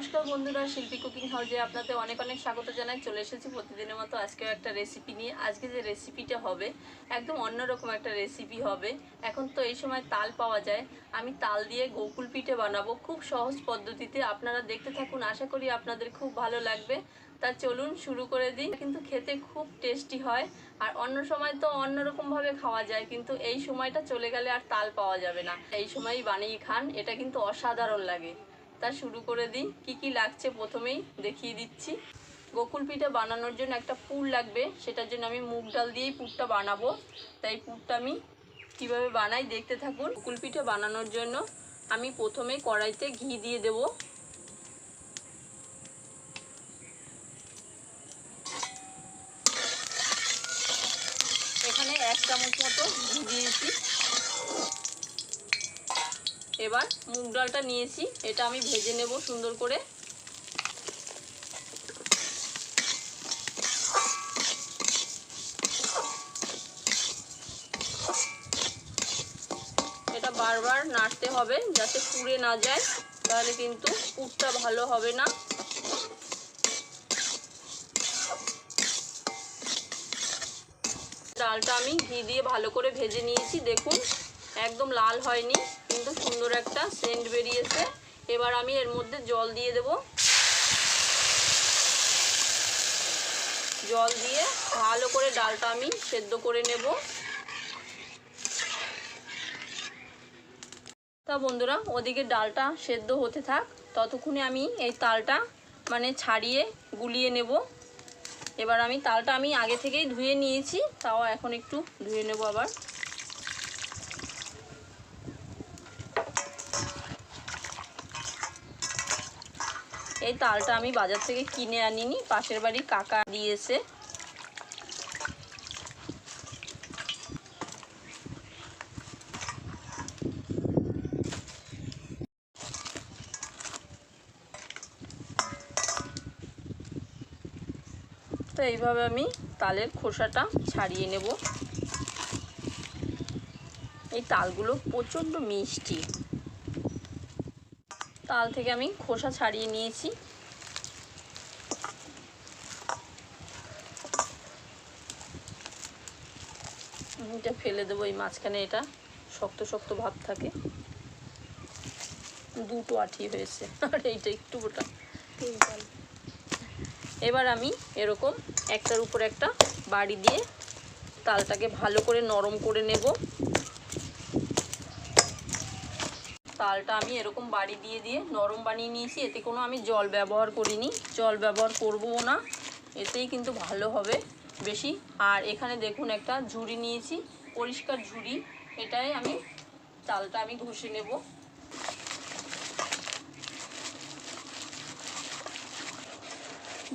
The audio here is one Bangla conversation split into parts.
নমস্কার বন্ধুরা, শিল্পী কুকিং হাউসে আপনাদের অনেক অনেক স্বাগত জানাই। চলে এসেছি প্রতিদিনের মতো আজকেও একটা রেসিপি নিয়ে। আজকে যে রেসিপিটা হবে, একদম অন্যরকম একটা রেসিপি হবে। এখন তো এই সময় তাল পাওয়া যায়। আমি তাল দিয়ে গোকুল পিঠে বানাবো খুব সহজ পদ্ধতিতে। আপনারা দেখতে থাকুন, আশা করি আপনাদের খুব ভালো লাগবে। তা চলুন শুরু করে দিই। কিন্তু খেতে খুব টেস্টি হয়, আর অন্য সময় তো অন্যরকমভাবে খাওয়া যায়, কিন্তু এই সময়টা চলে গেলে আর তাল পাওয়া যাবে না। এই সময়ই বানিয়ে খান, এটা কিন্তু অসাধারণ লাগে। তা শুরু করে দিই। কি কি লাগছে প্রথমেই দেখিয়ে দিচ্ছি। গোকুল পিঠা বানানোর জন্য একটা পুর লাগবে। সেটার জন্য আমি মুগ ডাল দিয়েই পুরটা বানাবো। তাই পুরটা আমি কীভাবে বানাই দেখতে থাকুন। গোকুল পিঠা বানানোর জন্য আমি প্রথমে কড়াইতে ঘি দিয়ে দেবো এখানে এক চামচ মতো ঘি দিয়েছি এবার মুগ ডালটা নিয়েছি। এটা আমি ভেজে নেব সুন্দর করে। এটা বারবার নাড়তে হবে যাতে পুড়ে না যায়, তাহলে কিন্তু পুরটা ভালো হবে না। ডালটা আমি ঘি দিয়ে ভালো করে ভেজে নিয়েছি, দেখুন, একদম লাল হয়নি। কিন্তু সুন্দর একটা সেন্ট বেরিয়েছে। এবার আমি এর মধ্যে জল দিয়ে দেব। জল দিয়ে ভালো করে ডালটা আমি সেদ্ধ করে নেব। তা বন্ধুরা, ওদিকে ডালটা সেদ্ধ হতে থাক। ততক্ষণে আমি এই তালটা মানে ছাড়িয়ে গুলিয়ে নেব। এবার আমি তালটা আমি আগে থেকেই ধুয়ে নিয়েছি, তাও এখন একটু ধুয়ে নেব আবার। এই তালটা আমি বাজার থেকে কিনে আনিনি। পাশের বাড়ি কাকা দিয়েছে। তো এইভাবে আমি তালের খোসাটা ছাড়িয়ে নেব। এই তালগুলো প্রচণ্ড মিষ্টি। তাল থেকে আমি খোসা ছাড়িয়ে নিয়েছি। এটা ফেলে দেবো এই মাঝখানে এটা শক্ত শক্ত ভাব থাকে। দুটো আঠি হয়েছে আর এইটা একটু গোটা। এবার আমি এরকম একটার উপর একটা বাড়ি দিয়ে তালটাকে ভালো করে নরম করে নেব। তালটা আমি এরকম বাড়ি দিয়ে দিয়ে নরম বানিয়ে নিয়েছি। এতে কোনো আমি জল ব্যবহার করিনি। জল ব্যবহার করব না। এতেই কিন্তু ভালো হবে বেশি। আর এখানে দেখুন একটা ঝুড়ি নিয়েছি, পরিষ্কার ঝুড়ি। এটাই আমি তালটা আমি ঘষে নেব।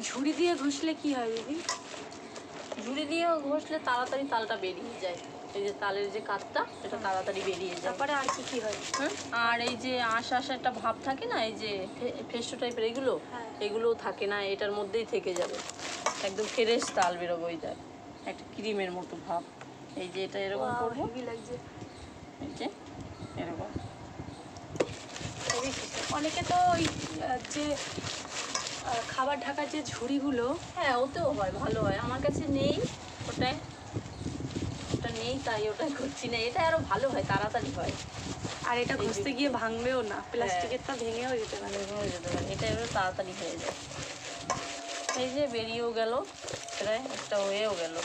ঝুড়ি দিয়ে ঘষলে কি হয় দিদি? ঝুড়ি দিয়ে ঘষলে তাড়াতাড়ি তালটা বেরিয়ে যায়। এই যে তালের যে কাতটা এটা তাড়াতাড়ি বেরিয়ে যায়। তারপরে আর কি কি হয়? হ্যাঁ আর এই যে আশ আশা একটা ভাব থাকে না এই যে ফে- ফেস্টো টাইপের এগুলো হ্যাঁ। এগুলো থাকে না এটার মধ্যেই থেকে যাবে। একদম ফ্রেশ তাল বেরোবে ওই যায় একটা ক্রিমের মতো ভাব। এই যে এটা এরকম করব। এই যে এরকম। অনেকে তো ওই যে খাবার ঢাকার যে ঝুড়িগুলো হ্যাঁ ওতেও হয় ভালো হয়। আমার কাছে নেই ওটাই ওটা নেই তাই ওটাই করছি না। এটা আরও ভালো হয় তাড়াতাড়ি হয়। আর এটা ঘষতে গিয়ে ভাঙবেও না প্লাস্টিকেরটা ভেঙেও যেতে পারে। হয়ে যেতে পারে। এটা এবার তাড়াতাড়ি হয়ে যায়। এই যে বেরিয়েও গেল প্রায় একটা হয়েও গেল।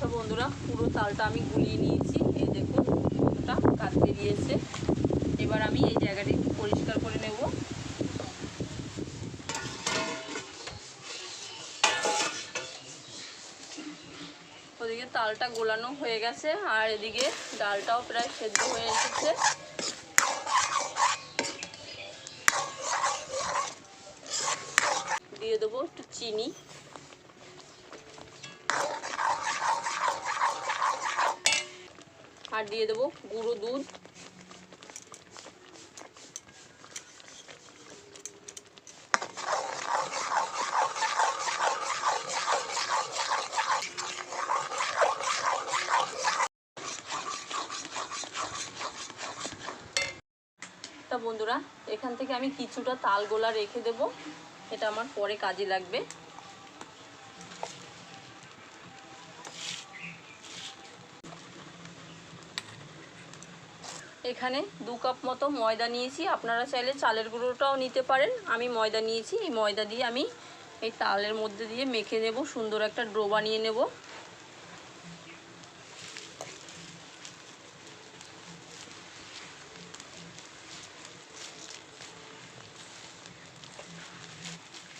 তো বন্ধুরা পুরো তালটা আমি গুলিয়ে নিয়েছি। এই দেখুন ওটা কাট বেরিয়েছে এবার আমি এই জায়গাটি পরিষ্কার করে নেব। তালটা গোলানো হয়ে গেছে, আর এদিকে ডালটাও প্রায় সেদ্ধ হয়ে এসেছে। দিয়ে দেবো একটু চিনি। আর দিয়ে দেবো গুঁড়ো দুধ। তা বন্ধুরা। এখান থেকে আমি কিছুটা তাল গোলা রেখে দেব। এটা আমার পরে কাজে লাগবে। এখানে দু কাপ মতো ময়দা নিয়েছি। আপনারা চাইলে চালের গুঁড়োটাও নিতে পারেন। আমি ময়দা নিয়েছি। এই ময়দা দিয়ে আমি এই তালের মধ্যে দিয়ে মেখে নেব। সুন্দর একটা ড্রো বানিয়ে নেব।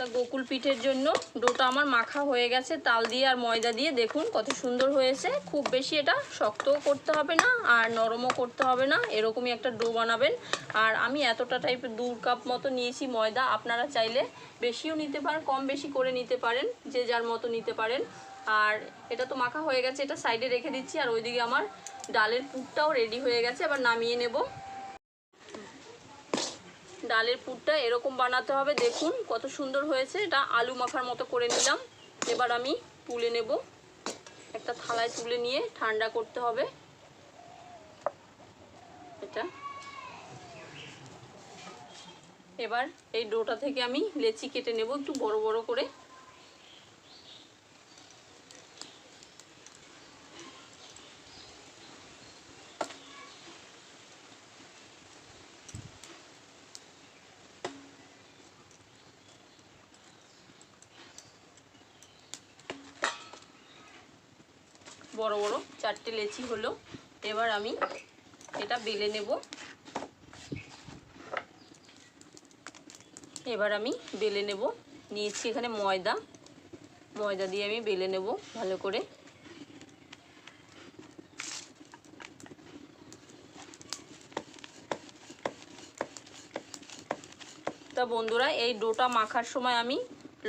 তা গোকুল পিঠের জন্য। ডোটা আমার মাখা হয়ে গেছে, তাল দিয়ে আর ময়দা দিয়ে। দেখুন কত সুন্দর হয়েছে। খুব বেশি এটা শক্তও করতে হবে না আর নরমও করতে হবে না। এরকমই একটা ডো বানাবেন। আর আমি এতটা টাইপের দু কাপ মতো নিয়েছি ময়দা। আপনারা চাইলে বেশিও নিতে পারেন, কম বেশি করে নিতে পারেন, যে যার মতো নিতে পারেন। আর এটা তো মাখা হয়ে গেছে, এটা সাইডে রেখে দিচ্ছি। আর ওইদিকে আমার ডালের পুরটাও রেডি হয়ে গেছে। এবার নামিয়ে নেব। ডালের পুরটা এরকম বানাতে হবে। দেখুন কত সুন্দর হয়েছে। এটা আলু মাখার মতো করে নিলাম। এবার আমি তুলে নেব। একটা থালায় তুলে নিয়ে ঠান্ডা করতে হবে। এটা। এবার এই ডোটা থেকে আমি লেচি কেটে নেব একটু বড় বড় করে। বড় বড়, চারটে লেচি হলো। এবার আমি এটা বেলে নেব। এবার আমি বেলে নেব। নিয়েছি এখানে ময়দা। ময়দা দিয়ে আমি বেলে নেব ভালো করে। তা বন্ধুরা, এই ডোটা মাখার সময় আমি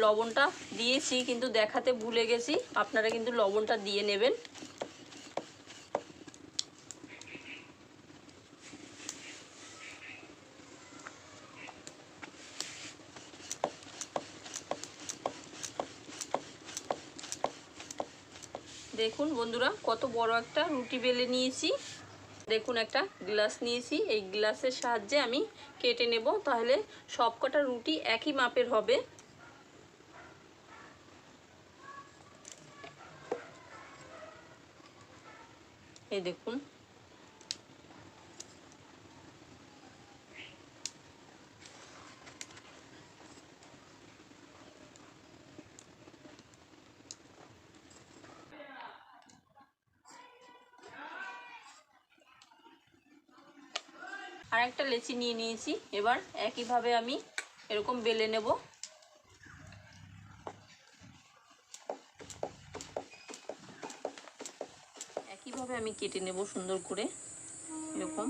লবণটা দিয়েছি, কিন্তু দেখাতে ভুলে গেছি। আপনারা কিন্তু লবণটা দিয়ে নেবেন দেখুন বন্ধুরা, কত বড় একটা রুটি বেলে নিয়েছি। দেখুন, একটা গ্লাস নিয়েছি। এই গ্লাসের সাহায্যে আমি কেটে নেব। তাহলে সবকটা রুটি একই মাপের হবে। এই দেখুন আর একটা লেচি নিয়ে নিয়েছি। এবার একইভাবে আমি এরকম বেলে নেব। একইভাবে আমি কেটে নেব সুন্দর করে, এরকম।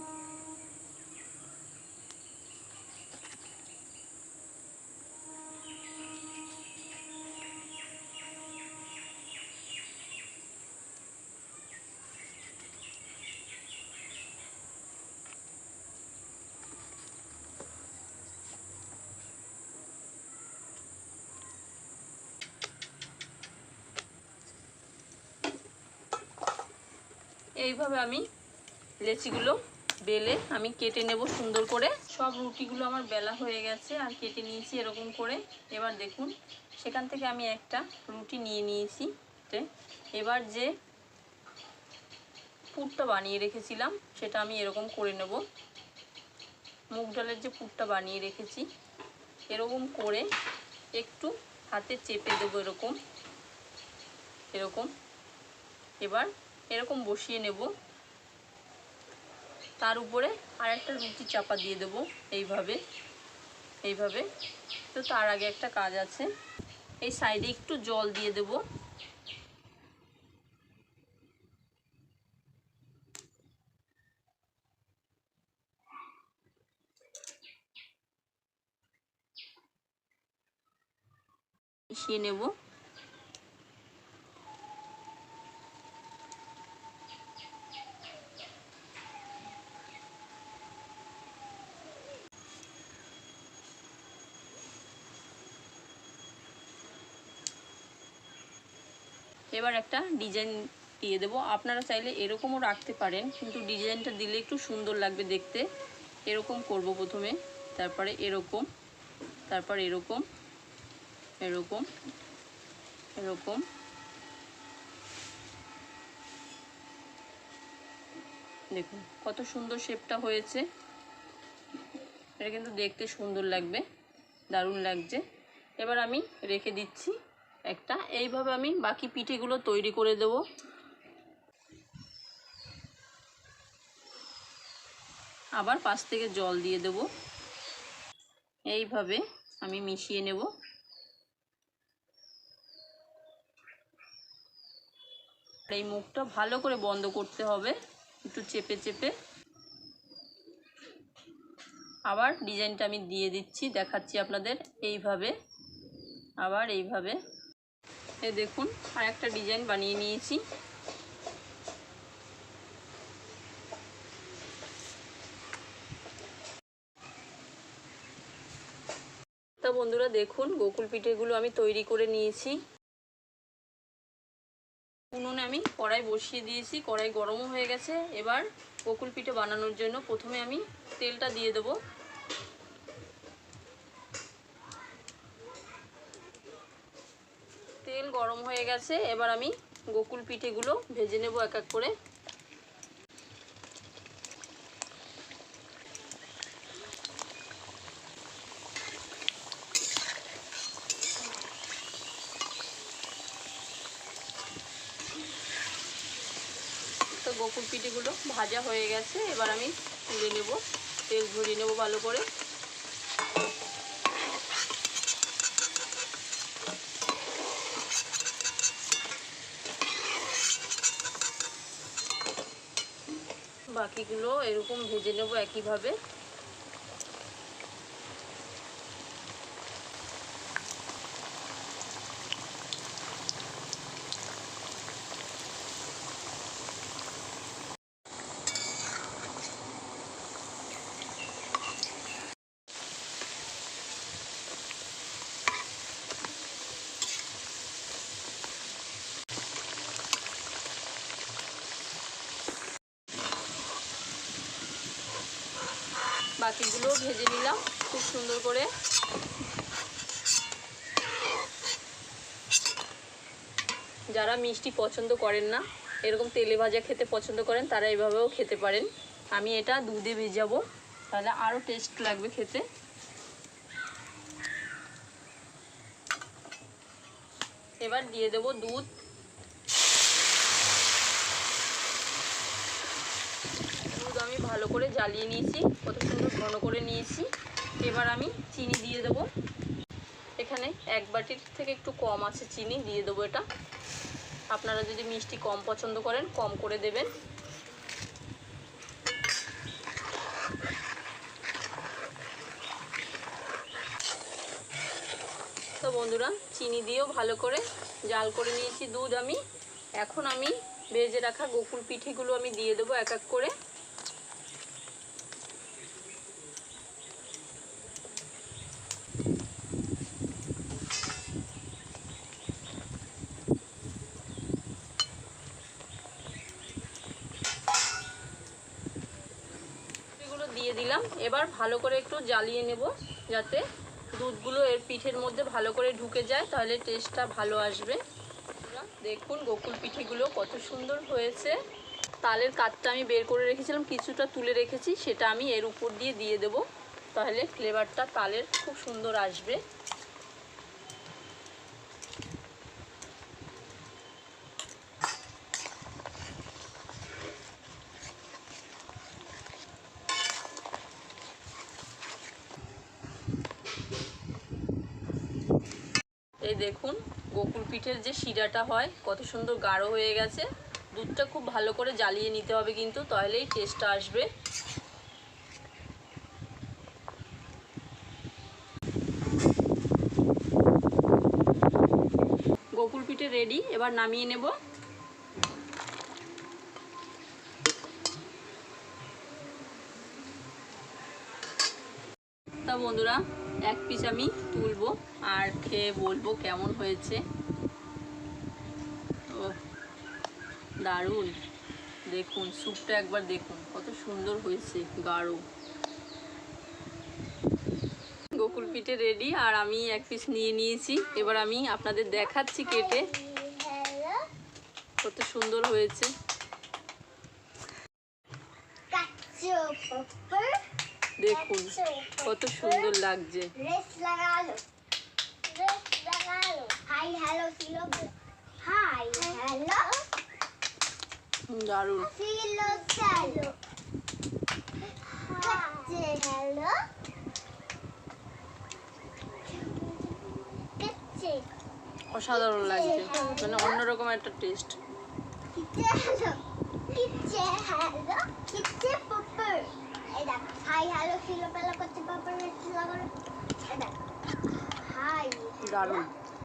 এইভাবে আমি লেচিগুলো বেলে আমি কেটে নেব সুন্দর করে। সব রুটিগুলো আমার বেলা হয়ে গেছে আর কেটে নিয়েছি এরকম করে। এবার দেখুন, সেখান থেকে আমি একটা রুটি নিয়ে নিয়েছি। এবার যে পুরটা বানিয়ে রেখেছিলাম, সেটা আমি এরকম করে নেব। মুগ ডালের যে পুরটা বানিয়ে রেখেছি, এরকম করে একটু হাতে চেপে দেবো এরকম। এরকম। এবার এরকম বসিয়ে নেব। তার উপরে আর একটা রুটি চাপা দিয়ে দেব এইভাবে এইভাবে। তো তার আগে একটা কাজ আছে, এই সাইডে একটু জল দিয়ে দেব। মিশিয়ে নেব। এবার একটা ডিজাইন দিয়ে দেবো। আপনারা চাইলে এরকমও রাখতে পারেন, কিন্তু ডিজাইনটা দিলে একটু সুন্দর লাগবে দেখতে। এরকম করব প্রথমে, তারপরে এরকম, তারপর এরকম এরকম এরকম। দেখুন, কত সুন্দর শেপটা হয়েছে। এটা কিন্তু দেখতে সুন্দর লাগবে, দারুণ লাগছে। এবার আমি রেখে দিচ্ছি একটা। এইভাবে আমি বাকি পিঠেগুলো তৈরি করে দেব। আবার পাশ থেকে জল দিয়ে দেব। এইভাবে আমি মিশিয়ে নেব। এই মুখটা ভালো করে বন্ধ করতে হবে। একটু চেপে চেপে। আবার ডিজাইনটা আমি দিয়ে দিচ্ছি, দেখাচ্ছি আপনাদের। এইভাবে, আবার এইভাবে। এ দেখুন, আর একটা ডিজাইন বানিয়ে নিয়েছি। তা বন্ধুরা, দেখুন, গোকুল পিঠেগুলো আমি তৈরি করে নিয়েছি। উনুনে আমি কড়াই বসিয়ে দিয়েছি, কড়াই গরমও হয়ে গেছে। এবার গোকুল পিঠে বানানোর জন্য প্রথমে আমি তেলটা দিয়ে দেবো তেল গরম হয়ে গেছে, এবার আমি গোকুল পিঠেগুলো ভেজে নেব এক এক করে। তো গোকুল পিঠেগুলো ভাজা হয়ে গেছে, এবার আমি তুলে নেব, তেল ঝরিয়ে নেব ভালো করে। বাকিগুলো এরকম ভেজে নেব একইভাবে। বাকিগুলো ভেজে নিলাম, খুব সুন্দর করে। যারা মিষ্টি পছন্দ করেন না, এরকম তেলে ভাজা খেতে পছন্দ করেন, তারা এভাবেও খেতে পারেন। আমি এটা দুধে ভেজাবো, তাহলে আরও টেস্ট লাগবে খেতে। এবার দিয়ে দেবো দুধ দুধ আমি ভালো করে জ্বালিয়ে নিয়েছি, কত সুন্দর ঘন করে নিয়েছি। এবার আমি চিনি দিয়ে দেবো। এখানে এক বাটির থেকে একটু কম আছে চিনি, দিয়ে দেবো এটা। আপনারা যদি মিষ্টি কম পছন্দ করেন, কম করে দেবেন। তো বন্ধুরা, চিনি দিয়েও ভালো করে জাল করে নিয়েছি দুধ আমি। এখন আমি ভেজে রাখা গোকুল পিঠেগুলো আমি দিয়ে দেবো এক এক করে এগুলো দিয়ে দিলাম এবার ভালো করে একটু জ্বালিয়ে নেব যাতে দুধগুলো এর পিঠের মধ্যে ভালো করে ঢুকে যায়, তাহলে টেস্টটা ভালো আসবে। দেখুন গোকুল পিঠেগুলো কত সুন্দর হয়েছে। তালের কাঠটা আমি বের করে রেখেছিলাম, কিছুটা তুলে রেখেছি, সেটা আমি এর উপর দিয়ে দিয়ে দেব, তাহলে ফ্লেভারটা তালের খুব সুন্দর আসবে এই দেখুন পিঠের যে শিরাটা হয়, কত সুন্দর গাঢ় হয়ে গেছে। দুধটা খুব ভালো করে জ্বালিয়ে নিতে হবে কিন্তু, তাহলেই টেস্টটা আসবে। গোকুল পিঠে রেডি এবার নামিয়ে নেব। তা বন্ধুরা, এক পিস আমি তুলবো আর খেয়ে বলব কেমন হয়েছে। দারুণ। দেখুন, স্যুপটা একবার দেখুন, কত সুন্দর হয়েছে, গাঢ়। গোকুল পিঠে রেডি আর আমি এক পিস নিয়ে নিয়েছি। এবার আমি আপনাদের দেখাচ্ছি কেটে। কত সুন্দর হয়েছে। দেখুন, কত সুন্দর লাগছে। হাই হ্যালো হাই হ্যালো দারুণ। অসাধারণ লাগছে। মানে অন্যরকম একটা টেস্ট দারুণ।